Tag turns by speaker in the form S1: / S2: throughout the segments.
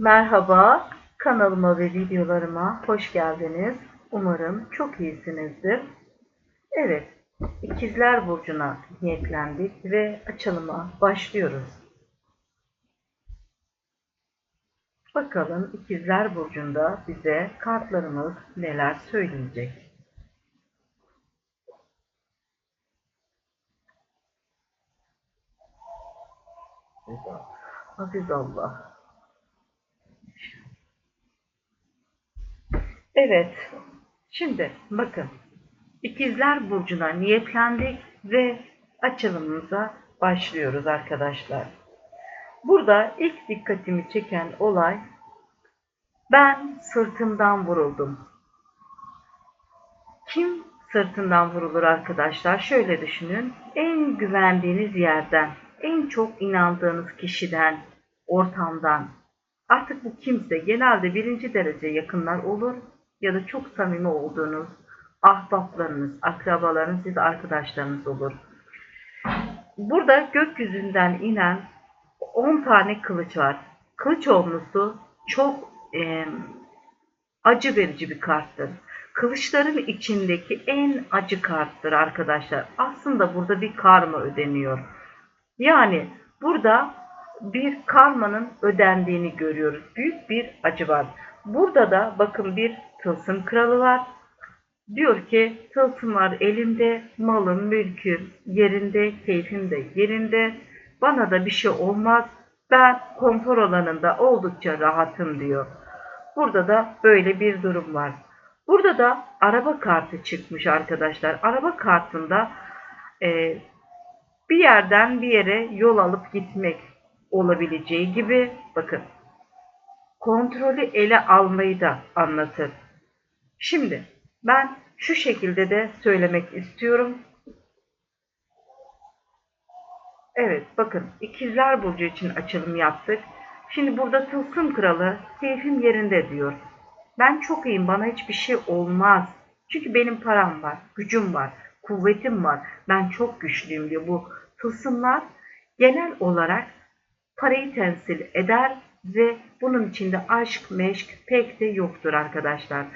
S1: Merhaba, kanalıma ve videolarıma hoş geldiniz. Umarım çok iyisinizdir. Evet, İkizler Burcu'na niyetlendik ve açılıma başlıyoruz. Bakalım İkizler Burcu'nda bize kartlarımız neler söyleyecek. Aziz Allah. Evet. Şimdi bakın. İkizler Burcu'na niyetlendik ve açılımımıza başlıyoruz arkadaşlar. Burada ilk dikkatimi çeken olay ben sırtımdan vuruldum. Kim sırtından vurulur arkadaşlar? Şöyle düşünün. En güvendiğiniz yerden, en çok inandığınız kişiden, ortamdan. Artık bu kimse genelde birinci derece yakınlar olur ya da çok samimi olduğunuz ahbaplarınız, akrabalarınız ya da arkadaşlarınız olur. Burada gökyüzünden inen 10 tane kılıç var. Kılıç olması çok e, acı verici bir karttır. Kılıçların içindeki en acı karttır arkadaşlar. Aslında burada bir karma ödeniyor. Yani burada bir karmanın ödendiğini görüyoruz. Büyük bir acı var. Burada da bakın bir tılsım kralı var. Diyor ki tılsım var elimde, malım, mülküm yerinde, keyfim de yerinde. Bana da bir şey olmaz. Ben konfor alanında oldukça rahatım diyor. Burada da böyle bir durum var. Burada da araba kartı çıkmış arkadaşlar. Araba kartında e, bir yerden bir yere yol alıp gitmek olabileceği gibi bakın kontrolü ele almayı da anlatır. Şimdi ben şu şekilde de söylemek istiyorum. Evet bakın ikizler burcu için açılım yaptık. Şimdi burada tılsım kralı keyfim yerinde diyor. Ben çok iyiyim bana hiçbir şey olmaz. Çünkü benim param var, gücüm var, kuvvetim var. Ben çok güçlüyüm diyor. Bu tılsımlar genel olarak parayı temsil eder ve bunun içinde aşk, meşk pek de yoktur arkadaşlar.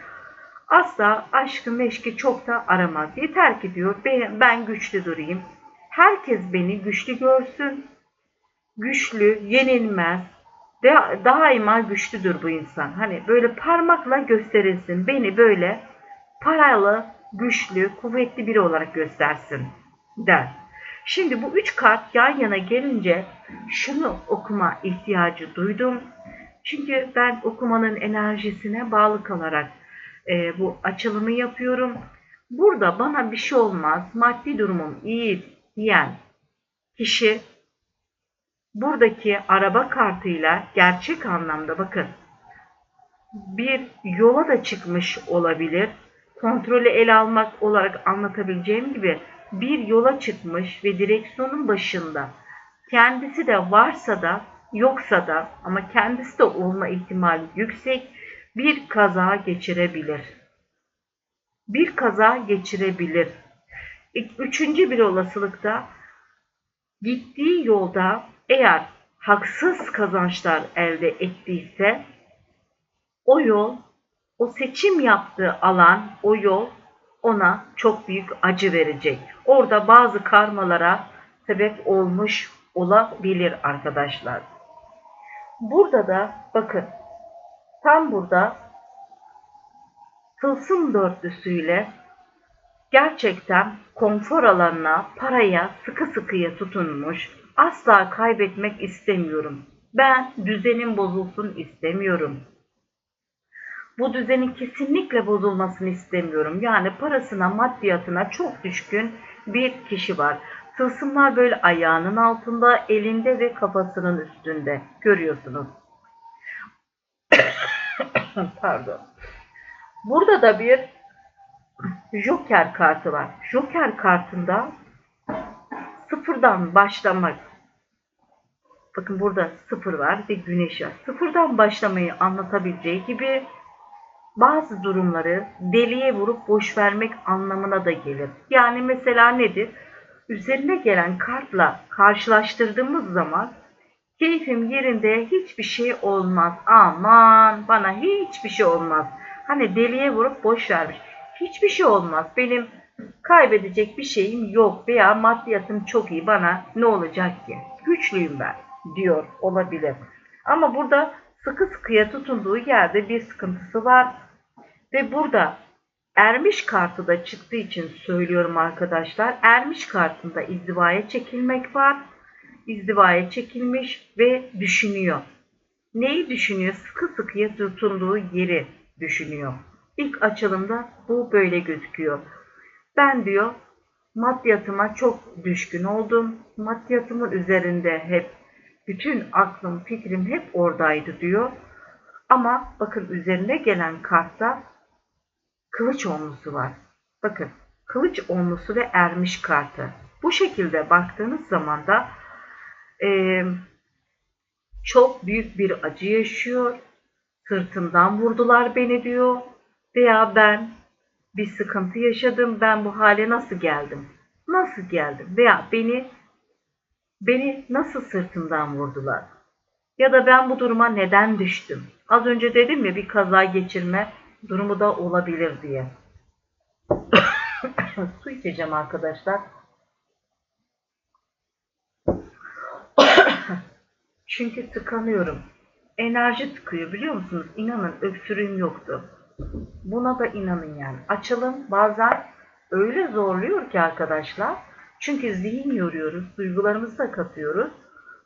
S1: Asla aşkı meşki çok da aramaz. Yeter ki diyor ben güçlü durayım. Herkes beni güçlü görsün. Güçlü, yenilmez. Daima güçlüdür bu insan. Hani böyle parmakla gösterilsin. Beni böyle paralı, güçlü, kuvvetli biri olarak göstersin der. Şimdi bu üç kart yan yana gelince şunu okuma ihtiyacı duydum. Çünkü ben okumanın enerjisine bağlı kalarak e, bu açılımı yapıyorum. Burada bana bir şey olmaz, maddi durumum iyi diyen kişi buradaki araba kartıyla gerçek anlamda bakın bir yola da çıkmış olabilir. Kontrolü ele almak olarak anlatabileceğim gibi bir yola çıkmış ve direksiyonun başında kendisi de varsa da yoksa da ama kendisi de olma ihtimali yüksek bir kaza geçirebilir. Bir kaza geçirebilir. Üçüncü bir olasılıkta gittiği yolda eğer haksız kazançlar elde ettiyse o yol, o seçim yaptığı alan, o yol ona çok büyük acı verecek. Orada bazı karmalara sebep olmuş olabilir arkadaşlar. Burada da bakın tam burada tılsım dörtlüsüyle gerçekten konfor alanına, paraya sıkı sıkıya tutunmuş, asla kaybetmek istemiyorum. Ben düzenin bozulsun istemiyorum. Bu düzenin kesinlikle bozulmasını istemiyorum. Yani parasına, maddiyatına çok düşkün bir kişi var. Tılsımlar böyle ayağının altında, elinde ve kafasının üstünde. Görüyorsunuz. Pardon. Burada da bir Joker kartı var. Joker kartında sıfırdan başlamak. Bakın burada sıfır var ve güneş var. Sıfırdan başlamayı anlatabileceği gibi bazı durumları deliye vurup boş vermek anlamına da gelir. Yani mesela nedir? Üzerine gelen kartla karşılaştırdığımız zaman Keyfim yerinde hiçbir şey olmaz. Aman bana hiçbir şey olmaz. Hani deliye vurup boş vermiş. Hiçbir şey olmaz. Benim kaybedecek bir şeyim yok veya maddiyatım çok iyi bana ne olacak ki? Güçlüyüm ben diyor olabilir. Ama burada sıkı sıkıya tutunduğu yerde bir sıkıntısı var. Ve burada ermiş kartı da çıktığı için söylüyorum arkadaşlar. Ermiş kartında izdivaya çekilmek var. İzdivaya çekilmiş ve düşünüyor. Neyi düşünüyor? Sıkı sıkıya tutunduğu yeri düşünüyor. İlk açılımda bu böyle gözüküyor. Ben diyor maddiyatıma çok düşkün oldum. Maddiyatımın üzerinde hep bütün aklım, fikrim hep oradaydı diyor. Ama bakın üzerine gelen kartta kılıç onlusu var. Bakın kılıç onlusu ve ermiş kartı. Bu şekilde baktığınız zaman da e, çok büyük bir acı yaşıyor. Sırtımdan vurdular beni diyor. Veya ben bir sıkıntı yaşadım. Ben bu hale nasıl geldim? Nasıl geldim? Veya beni beni nasıl sırtımdan vurdular? Ya da ben bu duruma neden düştüm? Az önce dedim ya bir kaza geçirme durumu da olabilir diye. Su içeceğim arkadaşlar. Çünkü tıkanıyorum. Enerji tıkıyor biliyor musunuz? İnanın öksürüğüm yoktu. Buna da inanın yani. Açılım bazen öyle zorluyor ki arkadaşlar. Çünkü zihin yoruyoruz, duygularımızı da katıyoruz.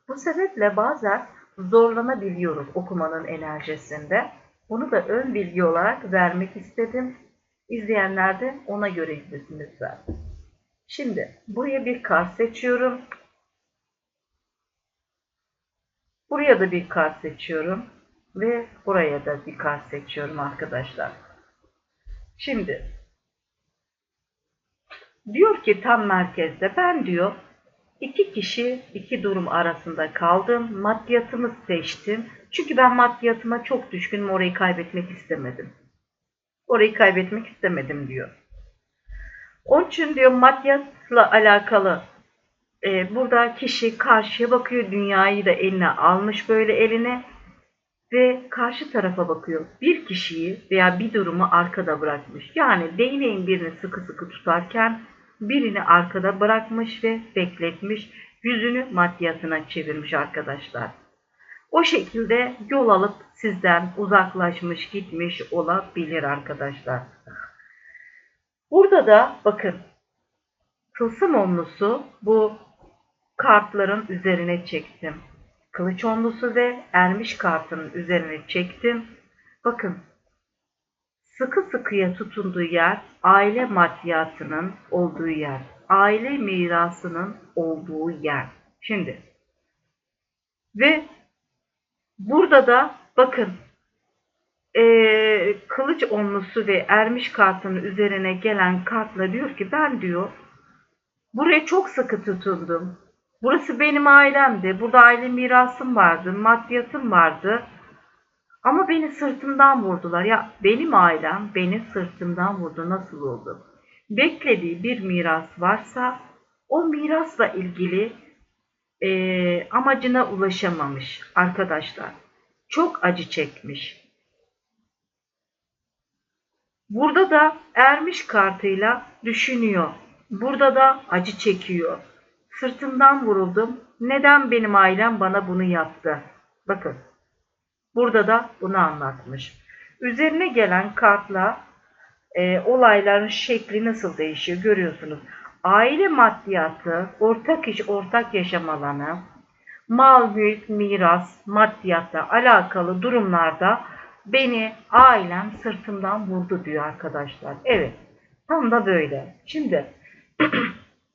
S1: Bu sebeple bazen zorlanabiliyoruz okumanın enerjisinde. Bunu da ön bilgi olarak vermek istedim. İzleyenler de ona göre izlesin. Şimdi buraya bir kart seçiyorum. Buraya da bir kart seçiyorum. Ve buraya da bir kart seçiyorum arkadaşlar. Şimdi diyor ki tam merkezde ben diyor iki kişi iki durum arasında kaldım. Maddiyatımı seçtim. Çünkü ben maddiyatıma çok düşkünüm. Orayı kaybetmek istemedim. Orayı kaybetmek istemedim diyor. Onun için diyor maddiyatla alakalı e, burada kişi karşıya bakıyor. Dünyayı da eline almış böyle eline ve karşı tarafa bakıyor. Bir kişiyi veya bir durumu arkada bırakmış. Yani değneğin birini sıkı sıkı tutarken birini arkada bırakmış ve bekletmiş. Yüzünü maddiyatına çevirmiş arkadaşlar. O şekilde yol alıp sizden uzaklaşmış gitmiş olabilir arkadaşlar. Burada da bakın tılsım onlusu bu kartların üzerine çektim. Kılıç onlusu ve ermiş kartının üzerine çektim. Bakın sıkı sıkıya tutunduğu yer aile maddiyatının olduğu yer. Aile mirasının olduğu yer. Şimdi ve burada da bakın ee, kılıç onlusu ve ermiş kartının üzerine gelen kartla diyor ki ben diyor buraya çok sıkı tutundum. Burası benim ailemdi. Burada aile mirasım vardı, maddiyatım vardı. Ama beni sırtımdan vurdular. Ya benim ailem beni sırtımdan vurdu. Nasıl oldu? Beklediği bir miras varsa o mirasla ilgili e, amacına ulaşamamış arkadaşlar. Çok acı çekmiş. Burada da ermiş kartıyla düşünüyor. Burada da acı çekiyor. Sırtımdan vuruldum. Neden benim ailem bana bunu yaptı? Bakın. Burada da bunu anlatmış. Üzerine gelen kartla e, olayların şekli nasıl değişiyor görüyorsunuz. Aile maddiyatı, ortak iş, ortak yaşam alanı, mal, mülk, miras, maddiyatla alakalı durumlarda beni ailem sırtımdan vurdu diyor arkadaşlar. Evet, tam da böyle. Şimdi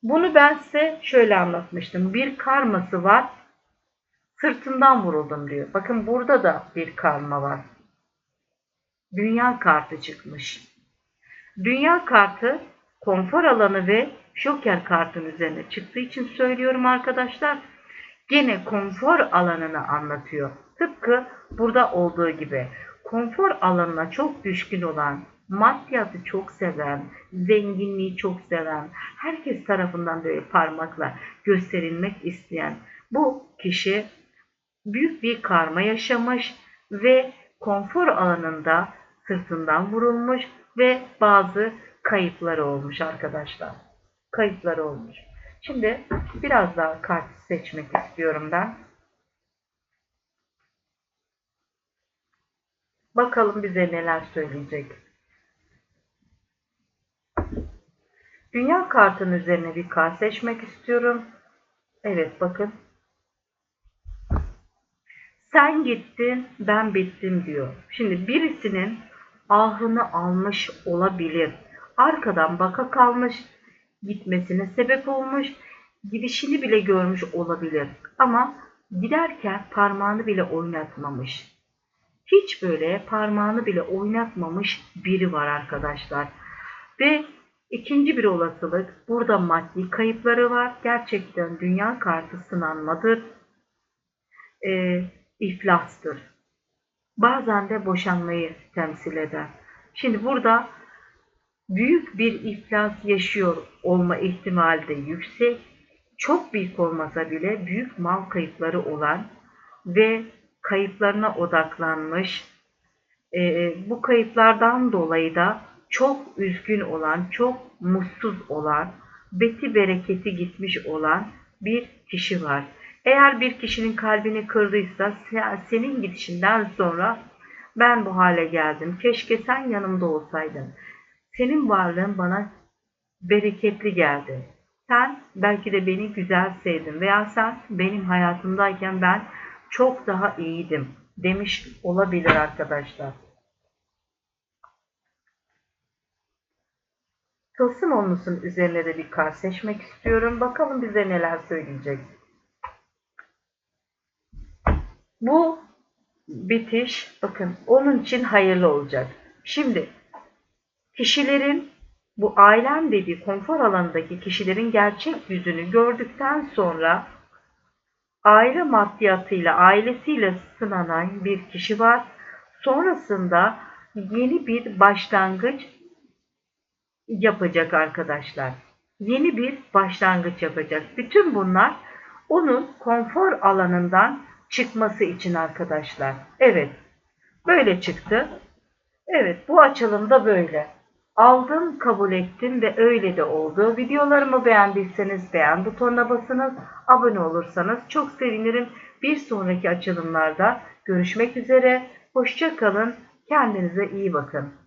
S1: Bunu ben size şöyle anlatmıştım. Bir karması var. Sırtından vuruldum diyor. Bakın burada da bir karma var. Dünya kartı çıkmış. Dünya kartı konfor alanı ve şoker kartın üzerine çıktığı için söylüyorum arkadaşlar. Gene konfor alanını anlatıyor. Tıpkı burada olduğu gibi. Konfor alanına çok düşkün olan maddiyatı çok seven, zenginliği çok seven, herkes tarafından böyle parmakla gösterilmek isteyen bu kişi büyük bir karma yaşamış ve konfor alanında sırtından vurulmuş ve bazı kayıpları olmuş arkadaşlar. Kayıpları olmuş. Şimdi biraz daha kart seçmek istiyorum ben. Bakalım bize neler söyleyecek. Dünya kartının üzerine bir kart seçmek istiyorum. Evet bakın. Sen gittin, ben bittim diyor. Şimdi birisinin ahını almış olabilir. Arkadan baka kalmış, gitmesine sebep olmuş, gidişini bile görmüş olabilir. Ama giderken parmağını bile oynatmamış. Hiç böyle parmağını bile oynatmamış biri var arkadaşlar. Ve ikinci bir olasılık burada maddi kayıpları var. Gerçekten dünya kartı sınanmadır. E, iflastır. Bazen de boşanmayı temsil eder. Şimdi burada büyük bir iflas yaşıyor olma ihtimali de yüksek. Çok büyük olmasa bile büyük mal kayıpları olan ve kayıplarına odaklanmış. E, bu kayıplardan dolayı da çok üzgün olan, çok mutsuz olan, beti bereketi gitmiş olan bir kişi var. Eğer bir kişinin kalbini kırdıysa senin gidişinden sonra ben bu hale geldim. Keşke sen yanımda olsaydın. Senin varlığın bana bereketli geldi. Sen belki de beni güzel sevdin veya sen benim hayatımdayken ben çok daha iyiydim demiş olabilir arkadaşlar. Tılsım olmuşsun üzerine de bir kart seçmek istiyorum. Bakalım bize neler söyleyecek. Bu bitiş bakın onun için hayırlı olacak. Şimdi kişilerin bu ailem dediği konfor alanındaki kişilerin gerçek yüzünü gördükten sonra aile maddiyatıyla, ailesiyle sınanan bir kişi var. Sonrasında yeni bir başlangıç yapacak arkadaşlar. Yeni bir başlangıç yapacak. Bütün bunlar onun konfor alanından çıkması için arkadaşlar. Evet. Böyle çıktı. Evet bu açılım da böyle. Aldım, kabul ettim ve öyle de oldu. Videolarımı beğendiyseniz beğen butonuna basınız. Abone olursanız çok sevinirim. Bir sonraki açılımlarda görüşmek üzere. Hoşça kalın. Kendinize iyi bakın.